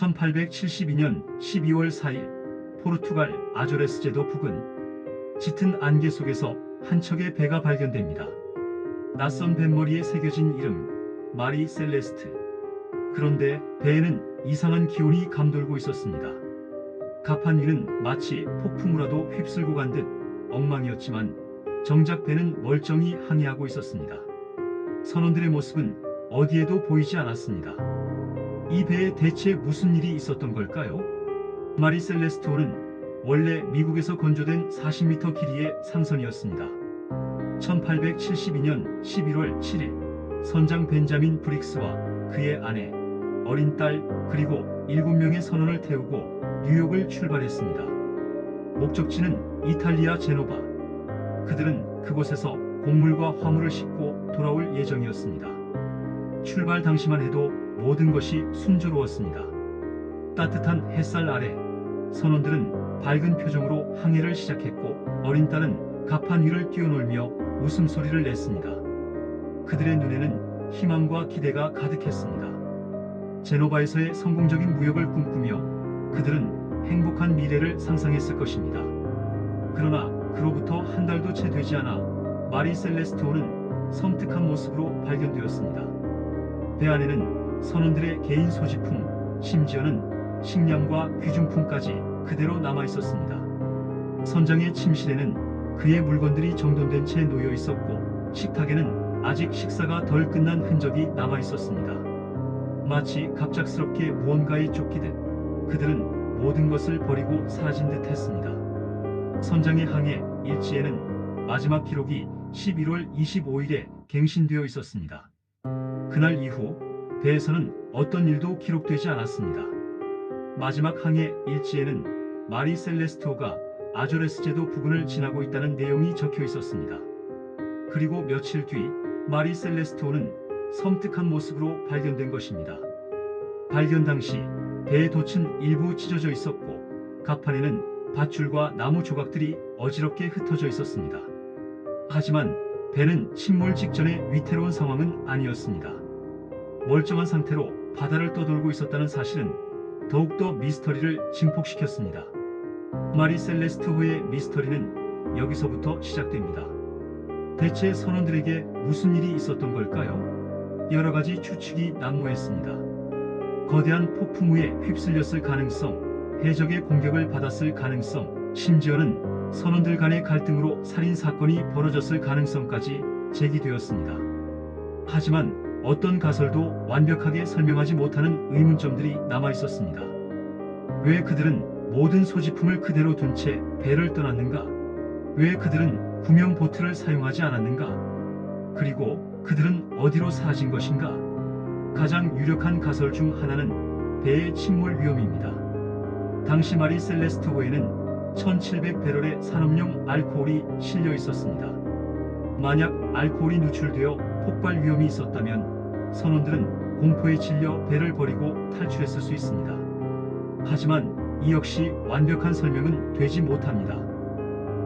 1872년 12월 4일 포르투갈 아조레스 제도 부근 짙은 안개 속에서 한 척의 배가 발견됩니다. 낯선 뱃머리에 새겨진 이름 마리 셀레스트. 그런데 배에는 이상한 기운이 감돌고 있었습니다. 갑판 위는 마치 폭풍우라도 휩쓸고 간 듯 엉망이었지만 정작 배는 멀쩡히 항해하고 있었습니다. 선원들의 모습은 어디에도 보이지 않았습니다. 이 배에 대체 무슨 일이 있었던 걸까요? 마리 셀레스토는 원래 미국에서 건조된 40m 길이의 상선이었습니다. 1872년 11월 7일 선장 벤자민 브릭스와 그의 아내, 어린 딸 그리고 7명의 선원을 태우고 뉴욕을 출발했습니다. 목적지는 이탈리아 제노바. 그들은 그곳에서 곡물과 화물을 싣고 돌아올 예정이었습니다. 출발 당시만 해도 모든 것이 순조로웠습니다. 따뜻한 햇살 아래 선원들은 밝은 표정으로 항해를 시작했고 어린 딸은 갑판 위를 뛰어놀며 웃음소리를 냈습니다. 그들의 눈에는 희망과 기대가 가득했습니다. 제노바에서의 성공적인 무역을 꿈꾸며 그들은 행복한 미래를 상상했을 것입니다. 그러나 그로부터 한 달도 채 되지 않아 마리 셀레스토는 섬뜩한 모습으로 발견되었습니다. 배 안에는 선원들의 개인 소지품, 심지어는 식량과 귀중품까지 그대로 남아 있었습니다. 선장의 침실에는 그의 물건들이 정돈된 채 놓여 있었고 식탁에는 아직 식사가 덜 끝난 흔적이 남아 있었습니다. 마치 갑작스럽게 무언가에 쫓기듯 그들은 모든 것을 버리고 사라진 듯 했습니다. 선장의 항해 일지에는 마지막 기록이 11월 25일에 갱신되어 있었습니다. 그날 이후 배에서는 어떤 일도 기록되지 않았습니다. 마지막 항해 일지에는 마리 셀레스토가 아조레스 제도 부근을 지나고 있다는 내용이 적혀 있었습니다. 그리고 며칠 뒤 마리 셀레스토는 섬뜩한 모습으로 발견된 것입니다. 발견 당시 배의 돛은 일부 찢어져 있었고 갑판에는 밧줄과 나무 조각들이 어지럽게 흩어져 있었습니다. 하지만 배는 침몰 직전의 위태로운 상황은 아니었습니다. 멀쩡한 상태로 바다를 떠돌고 있었다는 사실은 더욱더 미스터리를 증폭시켰습니다. 마리 셀레스토호의 미스터리는 여기서부터 시작됩니다. 대체 선원들에게 무슨 일이 있었던 걸까요? 여러 가지 추측이 난무했습니다. 거대한 폭풍우에 휩쓸렸을 가능성, 해적의 공격을 받았을 가능성, 심지어는 선원들 간의 갈등으로 살인 사건이 벌어졌을 가능성까지 제기되었습니다. 하지만 어떤 가설도 완벽하게 설명하지 못하는 의문점들이 남아 있었습니다. 왜 그들은 모든 소지품을 그대로 둔 채 배를 떠났는가? 왜 그들은 구명 보트를 사용하지 않았는가? 그리고 그들은 어디로 사라진 것인가? 가장 유력한 가설 중 하나는 배의 침몰 위험입니다. 당시 마리 셀레스토호에는 1700배럴의 산업용 알코올이 실려 있었습니다. 만약 알코올이 누출되어 폭발 위험이 있었다면 선원들은 공포에 질려 배를 버리고 탈출했을 수 있습니다. 하지만 이 역시 완벽한 설명은 되지 못합니다.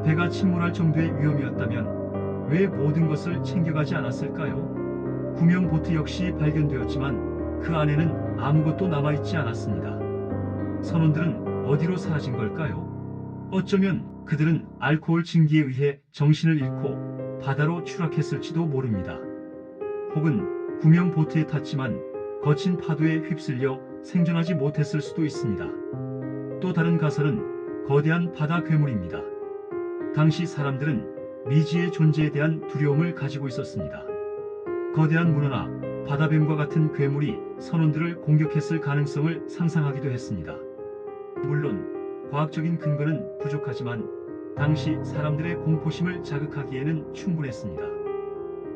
배가 침몰할 정도의 위험이었다면 왜 모든 것을 챙겨가지 않았을까요? 구명 보트 역시 발견되었지만 그 안에는 아무것도 남아있지 않았습니다. 선원들은 어디로 사라진 걸까요? 어쩌면 그들은 알코올 증기에 의해 정신을 잃고 바다로 추락했을지도 모릅니다. 혹은 구명 보트에 탔지만 거친 파도에 휩쓸려 생존하지 못했을 수도 있습니다. 또 다른 가설은 거대한 바다 괴물입니다. 당시 사람들은 미지의 존재에 대한 두려움을 가지고 있었습니다. 거대한 문어나 바다뱀과 같은 괴물이 선원들을 공격했을 가능성을 상상하기도 했습니다. 물론 과학적인 근거는 부족하지만 당시 사람들의 공포심을 자극하기에는 충분했습니다.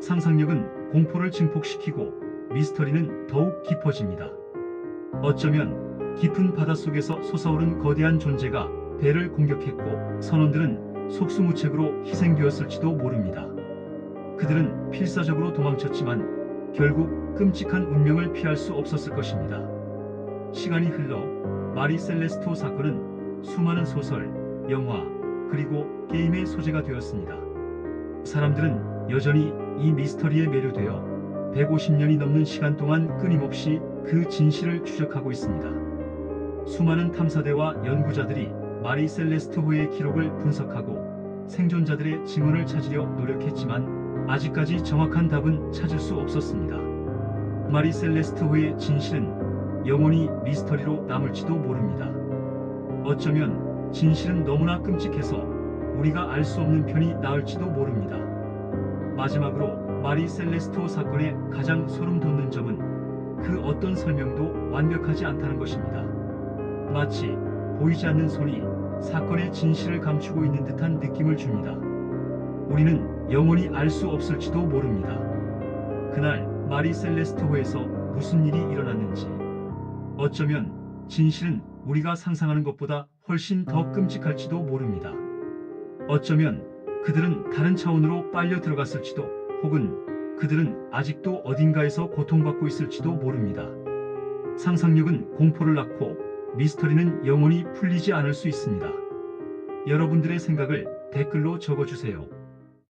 상상력은 공포를 증폭시키고 미스터리는 더욱 깊어집니다. 어쩌면 깊은 바닷속에서 솟아오른 거대한 존재가 배를 공격했고 선원들은 속수무책으로 희생되었을지도 모릅니다. 그들은 필사적으로 도망쳤지만 결국 끔찍한 운명을 피할 수 없었을 것입니다. 시간이 흘러 마리 셀레스토 사건은 수많은 소설, 영화, 그리고 게임의 소재가 되었습니다. 사람들은 여전히 이 미스터리에 매료되어 150년이 넘는 시간 동안 끊임없이 그 진실을 추적하고 있습니다. 수많은 탐사대와 연구자들이 마리 셀레스트호의 기록을 분석하고 생존자들의 증언을 찾으려 노력했지만 아직까지 정확한 답은 찾을 수 없었습니다. 마리 셀레스트호의 진실은 영원히 미스터리로 남을지도 모릅니다. 어쩌면 진실은 너무나 끔찍해서 우리가 알 수 없는 편이 나을지도 모릅니다. 마지막으로 마리 셀레스토 사건의 가장 소름 돋는 점은 그 어떤 설명도 완벽하지 않다는 것입니다. 마치 보이지 않는 손이 사건의 진실을 감추고 있는 듯한 느낌을 줍니다. 우리는 영원히 알 수 없을지도 모릅니다. 그날 마리 셀레스토호에서 무슨 일이 일어났는지 어쩌면 진실은 우리가 상상하는 것보다 훨씬 더 끔찍할지도 모릅니다. 어쩌면 그들은 다른 차원으로 빨려 들어갔을지도 혹은 그들은 아직도 어딘가에서 고통받고 있을지도 모릅니다. 상상력은 공포를 낳고 미스터리는 영원히 풀리지 않을 수 있습니다. 여러분들의 생각을 댓글로 적어주세요.